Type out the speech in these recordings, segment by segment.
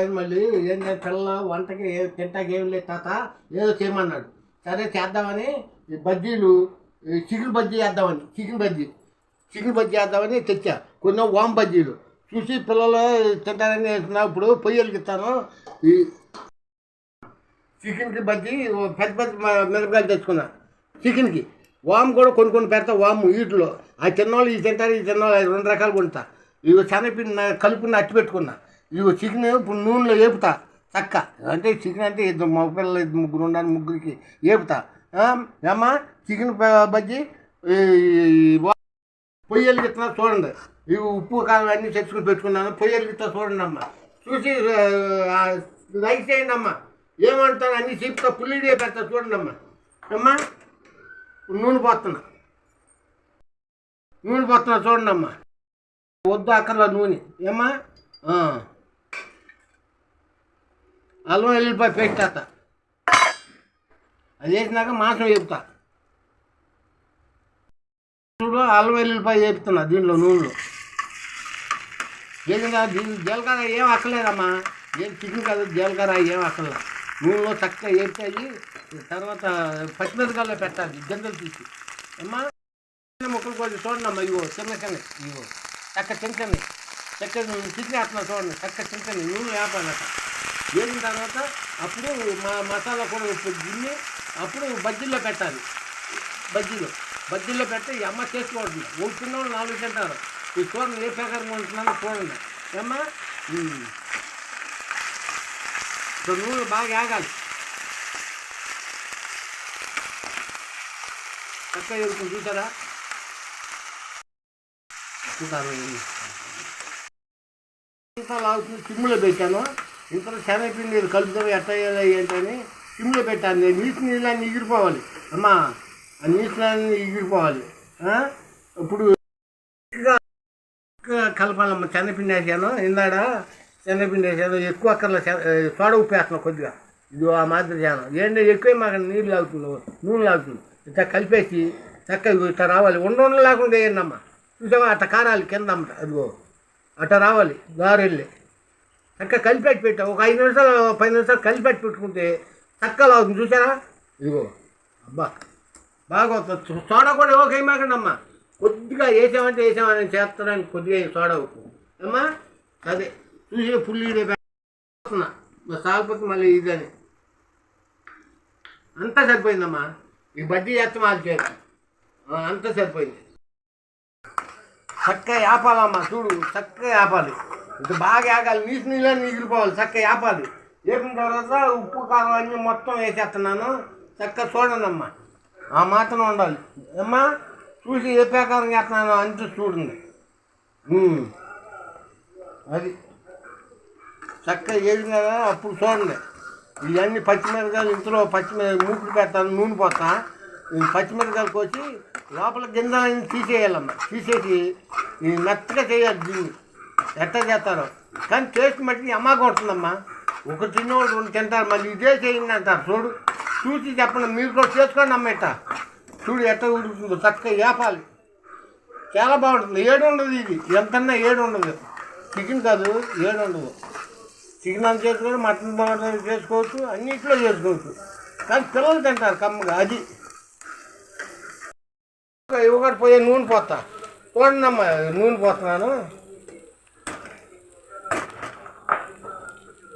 మళ్ళీ? ఏంటంటే పిల్ల వంటకి తింటాకి ఏం లేదు తాత. ఏదో చేయమన్నాడు. సరే చేద్దామని ఈ బజ్జీలు చికెన్ బజ్జీ చేద్దామని చికెన్ బజ్జీ. చికెన్ బజ్జీ చేద్దామని తెచ్చా. కొన్ని వామ్ బజ్జీలు. చూసి పిల్లలు తింటారని వేస్తున్నా ఇప్పుడు పొయ్యలకి ఇస్తాను. ఈ చికెన్కి బజ్జీ పెద్ద పెద్ద మిరపకాయలు తెచ్చుకున్నా. చికెన్కి. వామ్ కూడా కొన్ని కొన్ని పెడతా వాము వీటిలో. ఆ తిన్నవాళ్ళు ఈ తింటారు ఈ తిన్నవాళ్ళు రెండు రకాలు కొంటా. ఇవి శనగపిండి కలిపి కలుపుని అట్టి పెట్టుకున్నా ఇదిగో చికెన్ ఇప్పుడు నూనెలో వేపుతా చక్క. అంటే చికెన్ అంటే ఇద్దరు మగ పిల్లలు ఇద్దరు ముగ్గురు ఉండాలి ముగ్గురికి వేపుతా ఆ, చికెన్ బజ్జి పొయ్యలు గిట్లా చూడండి. ఇవి ఉప్పు కారం అన్నీ తెచ్చుకుని పెట్టుకున్నాను పొయ్యలు గిట్లా చూడండి అమ్మా. చూసి లైక్ చేయండి అమ్మా. ఏమంటారు? అన్ని చెప్తా పుల్లిడే పెడతా చూడండి అమ్మా. అమ్మా నూనె పోతున్నా నూనె పోతున్నా చూడండి అమ్మా. వద్దు అక్కర్లా నూనె. ఏమ్మా? అల్లం వెల్లుల్లిపాయ పేస్ట్ వేస్తా అది వేసినాక మాంసం వేపుతా చూడు అల్లం వెల్లుల్లిపాయ వేపుతున్నా దీనిలో నూనెలో. ఏదైనా దీని జీలకర్ర ఏం అక్కలేదమ్మా ఏం చికెన్ కాదు జీలకర్ర ఏం అక్కర్లే. నూనెలో చక్కగా వేపుతాయి తర్వాత పచ్చిమిరపకాయలో పెట్టాలి గింజలు తీసి. అమ్మా చిన్న ముక్కలు కొంచెం చూడండి ఇవో చిన్న చిన్న ఇవో చక్క చిన్న చిన్న. చక్క చికెన్ వేస్తున్నా చూడండి చక్క చిన్న చిన్న. నూనె వేపాలట వేసిన తర్వాత అప్పుడు మా మసాలా కూడా ఉప్పు అప్పుడు బజ్జీల్లో పెట్టాలి. బజ్జీలు. బజ్జీల్లో పెడితే ఈ అమ్మ చేసుకోవట్లేదు మూడు తిన్నవాళ్ళు నాలుగు తింటారు ఈ చూడండి ఏ ప్రకారంగా ఉంటున్నాను చూడండి. ఏమ్మా? ఇప్పుడు నూనె బాగా ఆగాలి. చక్కగా ఎదుగుతుంది చూసారా? చూసారు? ఇంత లాగుతుంది సిమ్లో పెట్టాను. ఇంతలో శనగపిండి ఇది కలుపుతాం ఎట్ట ఏంటని సిమ్లో పెట్టాను నేను నీటి నీళ్ళని ఎగిరిపోవాలి. అమ్మా ఆ నీటి నీళ్ళని ఎగిరిపోవాలి. ఇప్పుడు కలపాలమ్మ కలపాలమ్మా శనగపిండి వేసాను. ఇందాడ శనగపిండి వేసాను. ఎక్కువ అక్కర్లో సోడ ఉప్పు వేస్తున్నాను కొద్దిగా. ఇది ఆ మాదిరి చేయాలి. ఏంటంటే ఎక్కువ మాకు నీళ్ళు లాగుతుంది నూనె లాగుతుంది ఇట్లా కలిపేసి చక్కగా ఇట్లా రావాలి. ఉండ లేకుండా వేయండి అమ్మ చూసావా అట్ట కారాలి కింద అమ్మ అదిగో అట్ట రావాలి. దారెళ్ళి చక్కగా కలిపెట్టి పెట్టా. ఒక ఐదు నిమిషాలు పది నిమిషాలు కలిపెట్టి పెట్టుకుంటే చక్కగా అవుతుంది చూసారా ఇదిగో. అబ్బా. బాగా వస్తుంది. సోడా కూడా ఓకే మాకండి కొద్దిగా వేసామంటే వేసామని చేస్తానని కొద్దిగా ఈ సోడా ఉప్పు. అమ్మా అదే. చూసి పుల్లి మా సాగిపోతే మళ్ళీ ఇదని. అంతా సరిపోయిందమ్మా. ఈ బడ్డీ చేస్తాం అది చేస్తాం అంతా సరిపోయింది. చక్కగా ఆపాలమ్మా చూడు చక్కగా ఆపాలి ఇది బాగా ఆగాలి నీసు నీళ్ళని మిగిలిపోవాలి చక్కగా ఆపాలి వేపిన తర్వాత ఉప్పు కారం అన్నీ మొత్తం వేసేస్తున్నాను. చక్కగా చూడండి అమ్మా ఆ మాత్రం ఉండాలి. అమ్మా చూసి ఏ ప్రకారం చేస్తున్నాను అంత చూడండి. అది. చక్కగా వేసిన అప్పుడు చూడండి. ఇవన్నీ పచ్చిమిరకాయలు ఇంతలో పచ్చిమిరకాయలు మూపులు పెడతాను నూనె పోతా ఈ పచ్చిమిరకాయలు కోసి లోపల గింజలన్నీ తీసేయాలమ్మా. తీసేసి ఈ మెత్తగా చేయాలి దీన్ని ఎట్లా చేస్తారో? కానీ టేస్ట్ మట్టి అమ్మాగా ఉంటుందమ్మా ఒక తిన్నోడు రెండు తింటారు మళ్ళీ ఇదే చేయండి అంటారు. చూడు చూసి చెప్పండి మీరు కూడా చేసుకోండి అమ్మ ఇట్ట. చూడు ఎట్ట ఉడుకుతుందో చక్కగా వేపాలి. చాలా బాగుంటుంది. ఏడు ఉండదు ఇది. ఎంతన్నా ఏడు ఉండదు. చికెన్ కాదు ఏడు ఉండదు. చికెన్ అంత చేసుకోవచ్చు మటన్ బాగుంటుంది చేసుకోవచ్చు అన్నిట్లో చేసుకోవచ్చు. కానీ పిల్లలు తింటారు కమ్మగా అది. ఒకటి పోయే నూనె పోతా చూడండి అమ్మ నూనె పోతున్నాను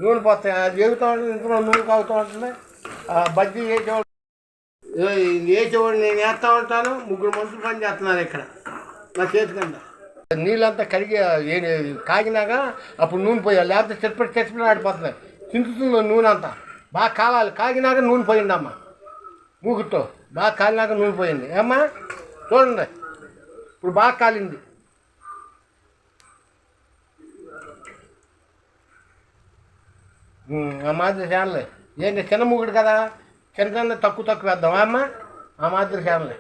నూనె పోతాయి. అది ఎగుతూ ఉంటుంది ఇంట్లో నూనె కాగుతూ ఉంటుంది. ఆ బజ్జీ వేసేవాడు ఏ- వేసేవాడు నేను వేస్తూ ఉంటాను. ముగ్గురు మనుషులు పని చేస్తున్నారు ఇక్కడ. నా చేతి కింద. నీళ్ళంతా కడిగి కాగినాక అప్పుడు నూనె పోయాలి. లేకపోతే చెట్పడి చెట్టు ఆడిపోతుంది. తింటుతుంది నూనె అంతా. బాగా కాలాలి. కాగినాక నూనె పోయిందమ్మా. మూగుతో బాగా కాలినాక నూనె పోయింది. ఏమ్మా? చూడండి. ఇప్పుడు బాగా కాలింది. ఆ మాదిరి ఛానలే ఏంటి చిన్న ముగ్గుడు కదా? చిన్న చిన్న తక్కువ తక్కువ వేద్దామా అమ్మ? ఆ మాదిరి ఛానలే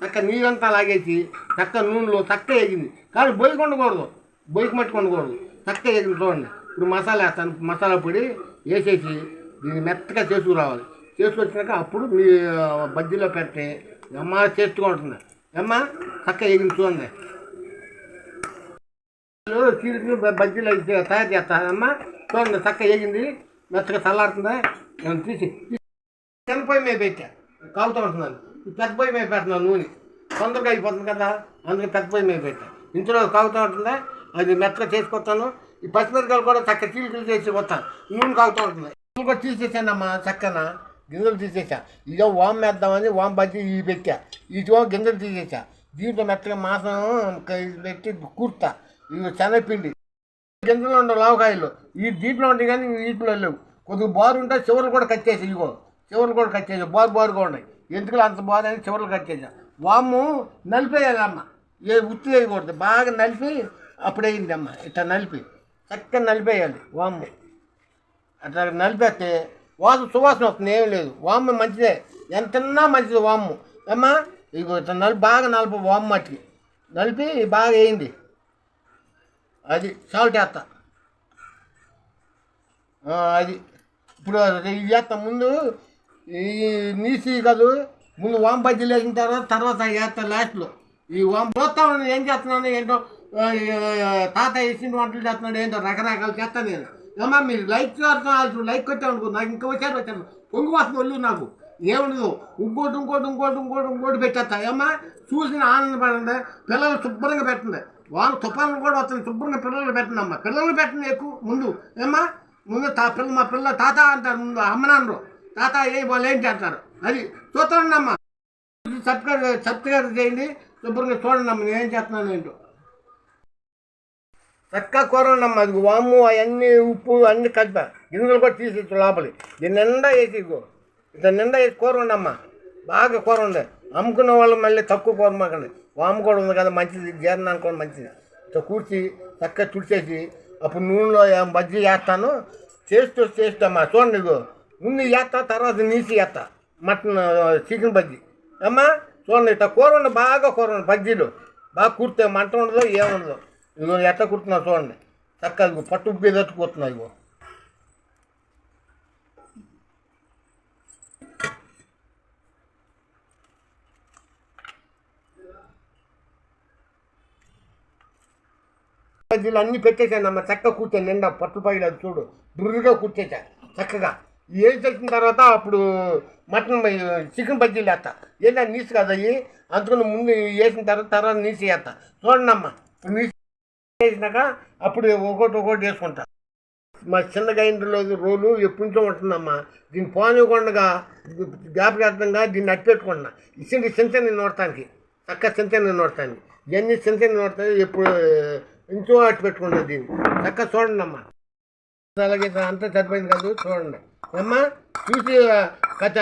చక్క నీరంతా లాగేసి చక్క నూనెలో చక్క ఎగింది కానీ బొయ్యి కొండకూడదు. బొయ్యికి మట్టి కొండకూడదు. చక్క ఎగింది చూడండి. ఇప్పుడు మసాలా వేస్తాను. మసాలా పొడి వేసేసి దీన్ని మెత్తగా చేసుకురావాలి. చేసుకొచ్చినాక అప్పుడు మీ బజ్జీలో పెట్టి అమ్మ చేసుకుంటుంది ఉంటుంది. అమ్మ చక్క ఎగింది చూడండి. చీరకు బజ్జీలు అయితే తయారు చేస్తానమ్మా చూడండి చక్క వేగింది. మెత్తగా చల్లారుతుందా. నేను తీసి చిన్న పొయ్యి మీద పెట్టా. కాలుతూ ఉంటున్నాను పెద్ద పొయ్యి మీద పెడుతున్నాను నూనె. తొందరగా అయిపోతుంది కదా. అందుకే పెద్ద పొయ్యి మీద పెట్టా. ఇంట్లో కాగుతూ ఉంటుందా అది మెత్తగా చేసుకొస్తాను. ఈ పచ్చిమిరకాయలు కూడా చక్క చీలికలు చేసి వస్తాను నూనె కాగుతూ ఉంటుంది నూనె కూడా తీసేసానమ్మా చక్కన గింజలు తీసేసా. ఇదో వామ్ వేద్దామని వామ్ బజ్జీ ఇవి పెట్టా. ఇదిగో గింజలు తీసేసా. దీంట్లో మెత్తగా మాసం ఇది పెట్టి కూర్తా. ఇంకా శనగపిండి. గింజలు ఉండవు లావకాయలు ఈ దీంట్లో ఉంటాయి కానీ వీటిలో లేవు. కొద్దిగా బారు ఉంటే చివరలు కూడా కట్ చేసి ఇగో చివరలు కూడా కట్ చేసి బారు బారుగా ఉన్నాయి. ఎందుకు అంత బారు అని చివరలు కట్ చేసాం? వాము నలిపేయాలమ్మ. ఏ ఉత్తి వేయకూడదు బాగా నలిపి అప్పుడేయింది అమ్మ ఇట్లా నలిపి. చక్కగా నలిపేయాలి వాము అట్లా నలిపేస్తే వాసన సువాసన వస్తుంది ఏం లేదు. వాము మంచిదే. ఎంతన్నా మంచిది వాము అమ్మ ఇగో ఇట్లా నలిపి బాగా నలుపు వాము మట్టికి నలిపి బాగా వేయండి అది సాల్ట్ వేస్తా. అది ఇప్పుడు ఇది వేస్తా ముందు ఈ నీసి కాదు ముందు వామ్ బజ్జీలు వేసిన తర్వాత తర్వాత వేస్తా లాస్ట్లో ఈ వామ్ చూస్తా ఏం చేస్తున్నాను ఏంటో తాత వేసిన వంటలు చేస్తున్నాడు ఏంటో రకరకాలు చేస్తాను నేను. ఏమా మీరు లైక్ చేస్తాను లైక్ కొట్టామనుకో నాకు ఇంకా వచ్చారు వచ్చాను పొంగు వస్తుంది ఒళ్ళు నాకు. ఏముండదు. ఇంకోటి ఇంకోటి ఇంకోటి ఇంకోటి ఇంకోటి పెట్టేస్తా. ఏమ్మా చూసిన ఆనందపడండి పిల్లలు శుభ్రంగా పెట్టండి. వాళ్ళు తుఫాన్లు కూడా వస్తుంది శుభ్రంగా పిల్లలు పెట్టండి పిల్లలు పెట్టిన ఎక్కువ ముందు. ఏమ్మా? ముందు తా పిల్ల మా పిల్ల తాత అంటారు ముందు అమ్మనాన్నరు తాత ఏ వాళ్ళు ఏంటి అంటారు? అది చూస్తానమ్మా. అమ్మ సబ్స్క్రైబ్ సబ్స్క్రైబ్ చేయండి. శుభ్రంగా చూడండి అమ్మ నేను ఏం చేస్తున్నాను ఏంటో. చక్క కూరండి అది వాము అవన్నీ ఉప్పు అన్నీ కలిపా. గిన్నెలు కూడా తీసి లోపలి. దీని నిండా వేసి ఇగో నిండా వేసి కూర ఉండమ్మా బాగా కూర ఉంది అమ్ముకున్న వాళ్ళు మళ్ళీ తక్కువ కూర మాకండి. వాము కూడా ఉంది కదా మంచిది జీర్ణానికి కూడా మంచిది. ఇట్లా కూర్చి చక్కగా తుడిచేసి అప్పుడు నూనెలో బజ్జి వేస్తాను చేస్తూ చేస్తామ్మా చూడండి ఇగో ముందు వేస్తా తర్వాత నీసి వేస్తా మటన్ చికెన్ బజ్జీ. అమ్మా చూడండి ఇట్లా కూర ఉండి బాగా కూర ఉంది బజ్జీలు. బాగా కుడితే మంట ఉండదు ఏముండదు. ఇదిగో ఎట్లా కుడుతున్నావు చూడండి. చక్కగా పట్టు పట్టు ఉబ్బి తట్టుకుతున్నా ఇగో బజ్జీలు అన్నీ పెట్టేశాను అమ్మ. చక్కగా కూర్చొని నిండా పట్టు పైలు అది చూడు. దుర్రుగా కూర్చేసా చక్కగా. ఏం చేసిన తర్వాత అప్పుడు మటన్ చికెన్ బజ్జీలు వేస్తా. ఏంటంటే నీసు కదా అయ్యి. అందుకని ముందు వేసిన తర్వాత తర్వాత నీసు వేస్తా. చూడండి అమ్మ. వేసినాక అప్పుడు ఒకటి ఒకటి వేసుకుంటా. మా చిన్న గైండ్రలో రోలు ఎప్పటి నుంచో ఉంటుందమ్మా. దీన్ని పోనివ్వకుండా జ్ఞాపకార్థంగా దీన్ని అట్టిపెట్టుకుంటున్నా. ఇచ్చింది చింతని నోడటానికి చక్క చింతని నోడటానికి ఇవన్నీ చింతని నోడతాయి ఎప్పుడు ఇంచో అట్టు పెట్టుకుంటుంది దీన్ని. చక్క చూడండి అమ్మా అలాగే అంతా సరిపోయింది కాదు చూడండి. అమ్మా చూసి కథ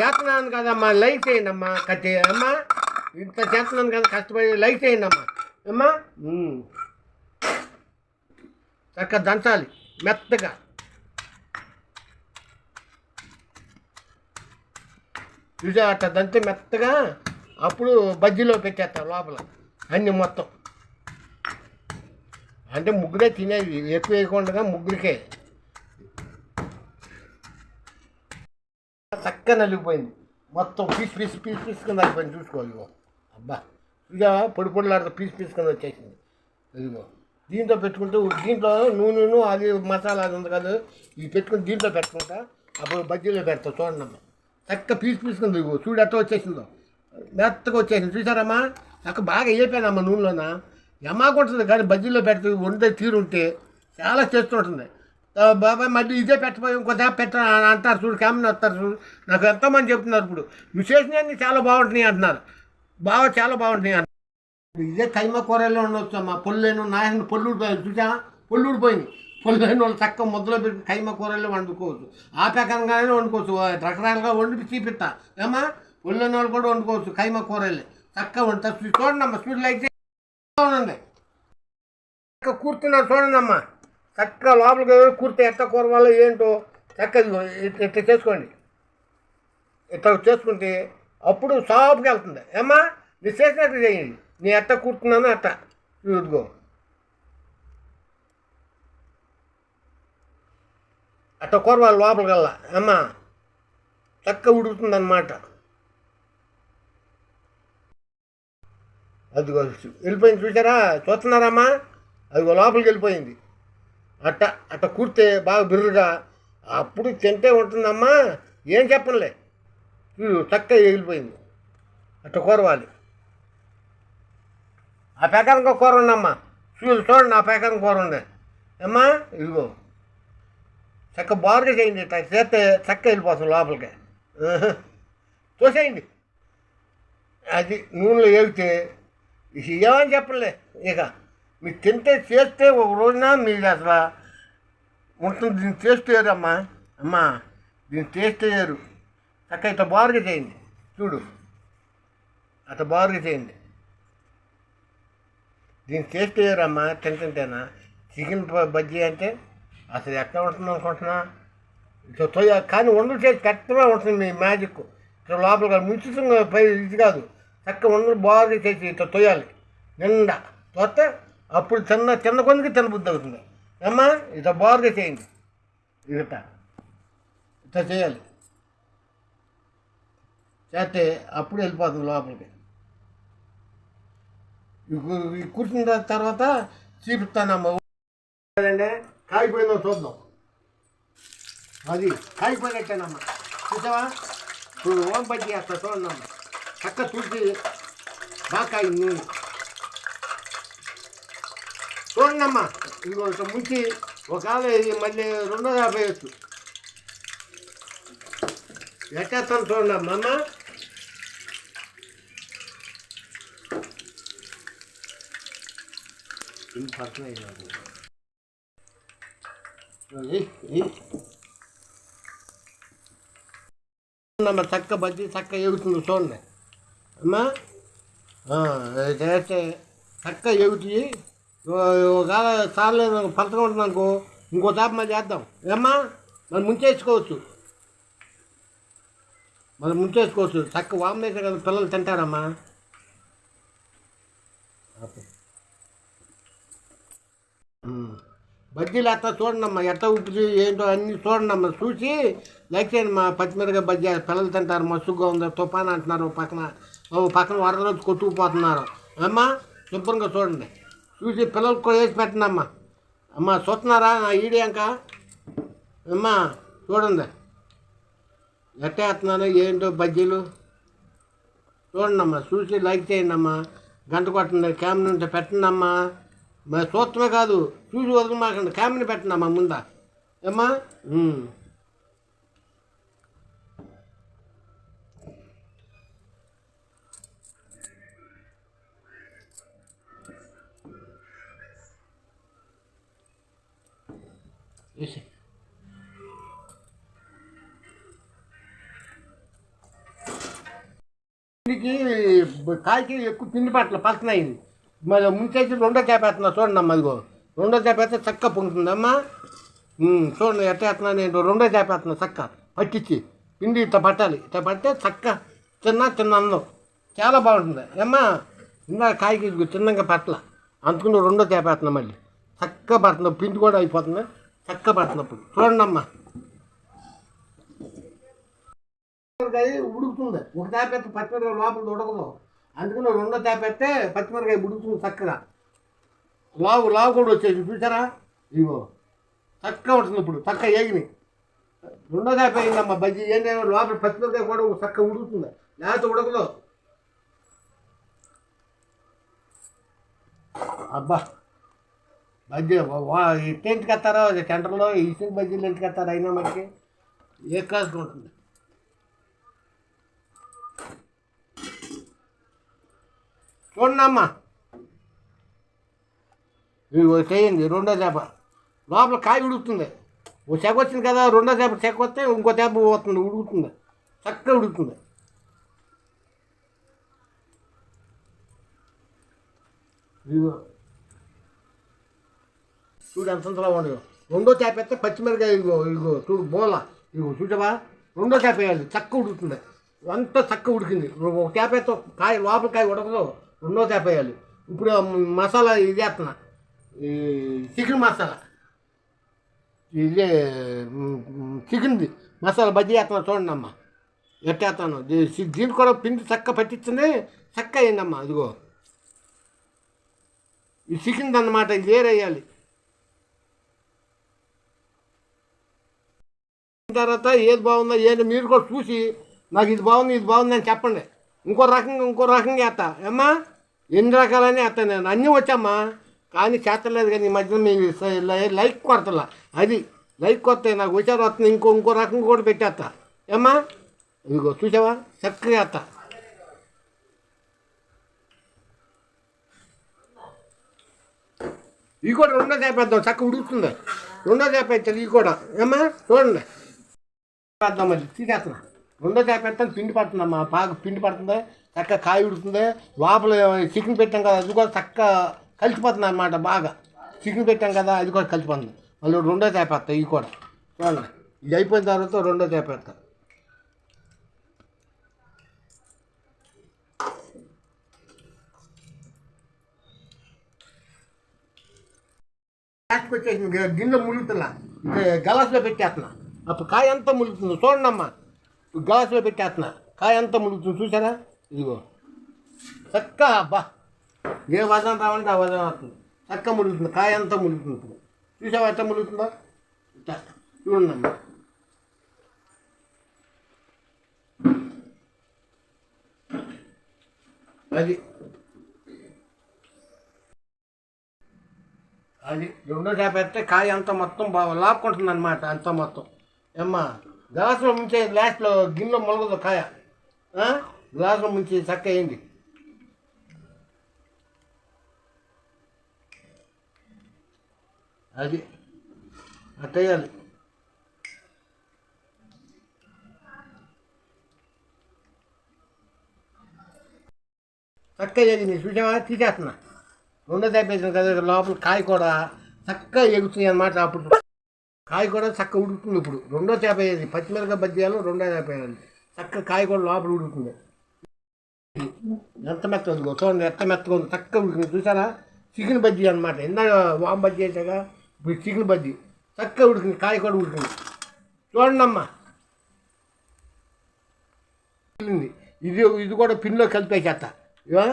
చేస్తున్నాను కదమ్మా లైక్ చేయండి అమ్మా కథ. అమ్మా ఇంత చేస్తున్నాను కదా కష్టపడి లైక్ చేయండి అమ్మా అమ్మా చక్క చక్కగా దంచాలి మెత్తగా. చూసా అట్లా దంచి మెత్తగా అప్పుడు బజ్జీలో పెట్టేస్తారు లోపల అన్నీ మొత్తం. అంటే ముగ్గురే తినేది ఎక్కువ వేయకుండా ముగ్గురికే. చక్కగా నలిగిపోయింది. మొత్తం పీస్ పీస్ పీస్ పీస్ కింద అయిపోయింది చూసుకో ఇగో అబ్బా. ఇక పొడి పొడిలాడితే పీస్ పీస్ కింద వచ్చేసింది. ఇదిగో. దీంట్లో పెట్టుకుంటే దీంట్లో నూనెను అది మసాలా అది ఉంది కాదు ఇది పెట్టుకుని దీంట్లో పెట్టుకుంటా అప్పుడు బజ్జీలో పెడతా చూడండి అమ్మా చక్క పీస్ పీస్ కింద ఇగో చూడు ఎట్ట వచ్చేసిందో. మెత్తగా వచ్చేసింది. చూసారమ్మా? చక్క బాగా వేపానమ్మా నూనెలోన? ఎమ్మాకుంటుంది కానీ బజ్జీలో పెడితే వండే తీరు ఉంటే చాలా చేస్తుంటుంది ఆ, బాబాయ్ మళ్ళీ ఇదే పెట్టబోయి ఇంకొక పెట్ట అంటారు చూడు కామన్ వస్తారు చూడు. నాకు ఎంతోమంది చెప్తున్నారు ఇప్పుడు. విశేషణాన్ని చాలా బాగుంటున్నాయి అంటున్నారు. బాగా చాలా బాగుంటున్నాయి అంటున్నారు. ఇదే కైమ కూరలో ఉండొచ్చు అమ్మా. పొల్లేను నాయన పొల్లు ఊడిపోయింది చూసా పొల్లు ఊడిపోయింది వాళ్ళు చక్క ముద్దలో పెట్టి కైమ కూరల్లో వండుకోవచ్చు. ఆ ప్రకారంగానే వండుకోవచ్చు. రకరకాలుగా వండి చీపిస్తా ఏమా పొల్లేని వాళ్ళు కూడా వండుకోవచ్చు కైమ కూరలే. చక్కగా వండుతా చూడండి అమ్మ స్వీట్ అయితే కూర్చున్నా చూడండి అమ్మా చక్కగా లోపలికి వెళ్ళి కూర్తే ఎట్ట కూర వల్ల ఏంటో చక్కగా ఇట్ట చేసుకోండి. ఇట్లా చేసుకుంటే అప్పుడు సాఫ్గా వెళ్తుంది. ఏమ్మా నీ చేసినట్టు చేయండి. నీ ఎట్ట కూర్చున్నాను అట్ట. ఇదిగో అట్ట కూర వాళ్ళ లోపలికి వెళ్ళా అమ్మా చక్కగా ఉడుకుతుంది అన్నమాట అదిగో వెళ్ళిపోయింది చూసారా చూస్తున్నారమ్మా? అదిగో లోపలికి వెళ్ళిపోయింది. అట్ట అట్ట కూర్తే బాగా బిర్రుగా అప్పుడు తింటే ఉంటుందమ్మా. ఏం చెప్పనులే. చూడు చక్కగా ఎగిలిపోయింది అట్ట కూరవాలి. ఆ పేకానికి కూర ఉందమ్మా. చూడు చూడండి ఆ పేకానికి కూర ఉంది. అమ్మా ఇదిగో. చక్క బారుగా చేయండి. చేస్తే చక్క వెళ్ళిపోతుంది లోపలికి. చూసేయండి. తోసేయండి అది నూనెలో వేగితే ఏమని చెప్పలే? ఇక మీరు తింటే చేస్తే ఒక రోజున మీరు అసలు ఉంటుంది దీన్ని టేస్ట్ వేరు అమ్మా అమ్మా దీన్ని టేస్ట్ వేరు చక్క ఇట్లా బారుగా చేయండి. చూడు. అట్లా బారుగా చేయండి. దీన్ని టేస్ట్ వేరమ్మా తింటుంటేనా? చికెన్ బజ్జీ అంటే అసలు ఎట్లా ఉంటుంది అనుకుంటున్నా? కానీ ఉండదు చేసి కరెక్ట్గా ఉంటుంది మీ మ్యాజిక్ ఇట్లా లోపల ముంచుతుంది పై ఇది కాదు. చక్క వండలు బాగా చేసి ఇట్లా తొయ్యాలి. నిండా. తోస్తే అప్పుడు చిన్న తిన్న చిన్న బుద్ధి అవుతుంది. అమ్మా ఇట్లా బాగా చేయండి. ఇట ఇట్లా చేయాలి. చేస్తే అప్పుడు వెళ్ళిపోతుంది లోపలికి. కూర్చున్న తర్వాత చూపిస్తానమ్మా. కదండి కాగిపోయిందో చూద్దాం. అది కాగిపోయినట్టేనమ్మా. చూసావా? ఇప్పుడు ఓం బజ్జీ వేస్తా 막아 చక్క చూసి బాగా కాగింది నూనె చూడండమ్మా ఇదిగో ఇట్లా ముంచి ఒకవేళ ఇది మళ్ళీ రెండో యాభై వచ్చు లెక్కేస్తాను చూడండి అమ్మ ఇది పక్కన ఇది. చక్క బజ్జి చక్క ఎగుతుంది చూడండి అమ్మా? చేస్తే చక్క ఎగుతుంది ఒకవేళ చాలేదు పలకగా ఉంటుంది అనుకో ఇంకో తాప మళ్ళీ చేద్దాం. ఏమ్మా? మనం ముంచేసుకోవచ్చు. మనం ముంచేసుకోవచ్చు. చక్క వామ్ వేసే కదా పిల్లలు తింటారమ్మా. ఓకే. బజ్జీలు ఎట్లా చూడండి అమ్మా ఎట్లా ఉప్పు ఏంటో అన్నీ చూడండమ్మా చూసి లైక్ చేయండి మా పచ్చిమిరకాయ బజ్జీ. పిల్లలు తింటారు మస్తుగా ఉంది తుఫాన్ అంటున్నారు పక్కన ఓ పక్కన వరదలు వచ్చి కొట్టుకుపోతున్నారు. అమ్మా శుభ్రంగా చూడండి. చూసి పిల్లలకు కూడా వేసి పెట్టండి అమ్మా. అమ్మా చూస్తున్నారా? నా ఈడియాక అమ్మా చూడండి. ఎట్లా వేస్తున్నాను? ఏంటో బజ్జీలు? చూడండి అమ్మా. చూసి లైక్ చేయండి అమ్మా. గంట కొట్టండి. క్యామ్ నుండి పెట్టండి అమ్మా. మరి చూడటమే కాదు చూసి వదలమాకండి క్యామ్ని పెట్టండి అమ్మ ముందా. ఏమ్మా? ఉమ్. వేసి ఎక్కువ పిండి పట్ల పక్కన అయింది మరి ముంచేసి రెండో చేపేస్తున్నా చూడండి అమ్మ ఇదిగో రెండో చేపేస్తే చక్క పొంగుతుందమ్మా చూడండి ఎట్ట వేస్తున్నా నేను రెండో చేపేస్తున్నా చక్క. పట్టించి పిండి ఇట్లా పట్టాలి. ఇట్లా పడితే చక్క. చిన్న చిన్న అందం చాలా బాగుంటుంది. ఏమ్మా ఇందా కాయకి చిన్నగా పట్ల అందుకుని రెండో చేపేస్తున్నా మళ్ళీ. చక్క పడుతుంది. పిండి కూడా అయిపోతుంది. చక్క పడుతున్నప్పుడు చూడండి అమ్మా. ఉడుకుతుంది. ఒక తాపెత్తే పచ్చిమిరకాయ లోపల ఉడకదు. అందుకని రెండో తాపెత్తే పచ్చిమిరకాయ ఉడుకుతుంది చక్కగా. లావు లావు కూడా వచ్చేసి చూసారా ఇగో చక్కగా ఉంటుంది ఇప్పుడు చక్క ఏగిని రెండో తేప అయిందమ్మా బజ్జీ. ఏంటంటే లోపల పచ్చిమిరకాయ కూడా చక్కగా ఉడుకుతుంది. లేకపోతే ఉడకదు. అబ్బా బజ్జీ ఎట్టి ఇంటికి వస్తారో టెంటర్లో ఇసుక బజ్జీలు ఇంటికి వస్తారో అయినా మనకి. ఏ క్లాస్గా చూడమ్మా ఇవి చేయండి రెండో చేప. లోపల కాయ ఉడుకుతుంది. ఓ చెక్క వచ్చింది కదా రెండో చేప చెక్క వస్తే ఇంకో చేప పోతుంది ఉడుకుతుంది. చక్కగా ఉడుకుతుంది. ఇదిగో. చూడు ఎంత ఉండదు రెండో చేప ఎత్తే పచ్చిమిరకాయ ఇదిగో ఇదిగో చూడు బోల. ఇదిగో చూడవా రెండో చేప వేయాలి చక్క ఉడుకుతుంది. అంతా చక్క ఉడికింది. ఒక చేప ఎత్తే కాయ లోపల కాయ ఉడకదు. రెండో చేపేయాలి ఇప్పుడు మసాలా ఇది వేస్తున్నా ఈ చికెన్ మసాలా. ఇదే చికెన్ది. మసాలా బజ్జీ వేస్తున్నా చూడండి అమ్మా. ఎట్టేస్తాను. దీనికి కూడా పిండి చక్క పట్టించింది. చక్క అయిందమ్మా అదిగో ఈ చికెన్ అన్నమాట ఇది వేరేయాలి తర్వాత ఏది బాగుందో ఏది మీరు కూడా చూసి నాకు ఇది బాగుంది ఇది బాగుంది అని చెప్పండి. ఇంకో రకంగా ఇంకో రకంగా వేస్తా ఏమ్మా? ఎన్ని రకాలని అతను నేను. అన్నీ వచ్చామ్మా. కానీ చేస్తలేదు కానీ ఈ మధ్యన మీ స- లై- లైక్ కొడతలా. అది లైక్ కొత్త నాకు విచారం వస్తుంది ఇంకో ఇంకో రకం కూడా పెట్టేస్తా. ఏమ్మా? ఇదిగో చూసావా? చక్కగా వేస్తా ఇవి కూడా రెండో చేపేద్దాం చక్క ఉడుకుతుంది. రెండో చేపేస్తుంది ఇవి కూడా. ఏమ్మా? చూడండి. వేద్దాం మళ్ళీ. తీసేస్తున్నా. రెండో చేపేస్తాను పిండి పడుతుందమ్మా. బాగా పిండి పడుతుంది చక్కగా కాయ ఉడుతుంది. లోపల చికెన్ పెట్టాం కదా అది కూడా చక్క కలిసిపోతుంది అన్నమాట బాగా. చికెన్ పెట్టాం కదా అది కూడా కలిసిపోతుంది. మళ్ళీ రెండో చేపేస్తా ఇవి కూడా. చూడండి. ఇది అయిపోయిన తర్వాత రెండో చేపేస్తా లాస్ట్కి వచ్చేసి గిన్నె ములుగుతున్నా ఇక గలాసులో పెట్టేస్తున్నా. అప్పుడు కాయ అంతా ములుగుతుంది చూడండి అమ్మా గ్లాసులో పెట్టేస్తున్నా. కాయ అంతా ములుగుతుంది చూసారా ఇదిగో. చక్క అబ్బా. ఏ వజనం రావంటే ఆ వదన వస్తుంది చక్క ములుగుతుంది కాయ అంతా ములుగుతుంది ఇప్పుడు. చూసావా ఎట్లా ములుగుతుందో ఇట్లా. చూడండి అమ్మా. అది. అది రెండో చేప ఎత్తే కాయ అంతా మొత్తం బాగా లాక్కుంటుంది అనమాట అంతా మొత్తం. ఏమ్మా? గ్లాసులో ముంచే లాస్ట్లో గిన్నెలో మొలగదు కాయ. గ్లాసులో ముంచి చక్క అయింది అది. అట్టేయాలి చక్క ఎగింది చూసావా? తీసేస్తున్నా. రెండో తెప్పేసిన కదా లోపల కాయ కూడా చక్కగా ఎగుతుంది అన్నమాట అప్పుడు. కాయ కూడా చక్క ఉడుకుతుంది ఇప్పుడు. రెండో చేప వేయాలి పచ్చిమిరపకాయ బజ్జీయాలు రెండో చేప వేయాలి చక్క కాయ కూడా లోపల ఉడుకుతుంది. ఎంత మెత్తగా ఉంది చూడండి ఎంత మెత్తగా ఉంది చక్కగా ఉడుకుతుంది. చూసారా? చికెన్ బజ్జీ అనమాట ఇందాక వామ్ బజ్జీ వేసాక ఇప్పుడు చికెన్ బజ్జీ. చక్కగా ఉడికింది కాయ కూడా ఉడికింది చూడండి అమ్మా. పిల్లింది ఇది ఇది కూడా పిన్లో కలిపేసేస్తా. ఇవా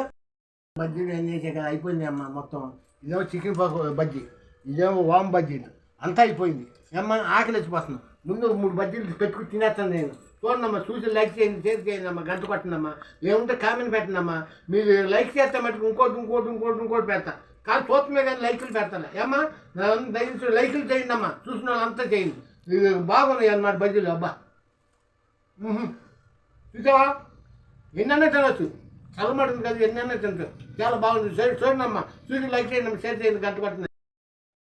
బజ్జీ ఏం చేసే కదా? అయిపోయింది అమ్మ మొత్తం. ఇదేమో చికెన్ బజ్జీ. ఇదేమో వామ్ బజ్జీ అంతా అయిపోయింది. ఏమన్నా ఆకలిచ్చిపోతున్నాం ముందు మూడు బజ్జీలు పెట్టుకుని తినేస్తాను నేను. చూడండమ్మా చూసి లైక్ చేయండి షేర్ చేయండి అమ్మా గంట కొట్టండమ్మా ఏముంటే కామెంట్ పెట్టండమ్మా మీరు లైక్ చేస్తే మటుకు ఇంకోటి ఇంకోటి ఇంకోటి ఇంకోటి పెడతా. కానీ చూస్తమే కానీ లైకులు పెడతాను ఏమ్మా దయచేసి లైకులు చేయండి అమ్మా. చూసిన వాళ్ళంతా చేయండి. ఇది బాగున్నాయి అన్నమాట బజ్జీలు అబ్బా. చూసావా? ఎన్నైనా తినొచ్చు. చల్లబడుతుంది కదా ఎన్నైనా తింటారు. చాలా బాగుంది. సరే చూడండి అమ్మా చూసి లైక్ చేయండి అమ్మా, షేర్ చేయండి గంట కొట్టండి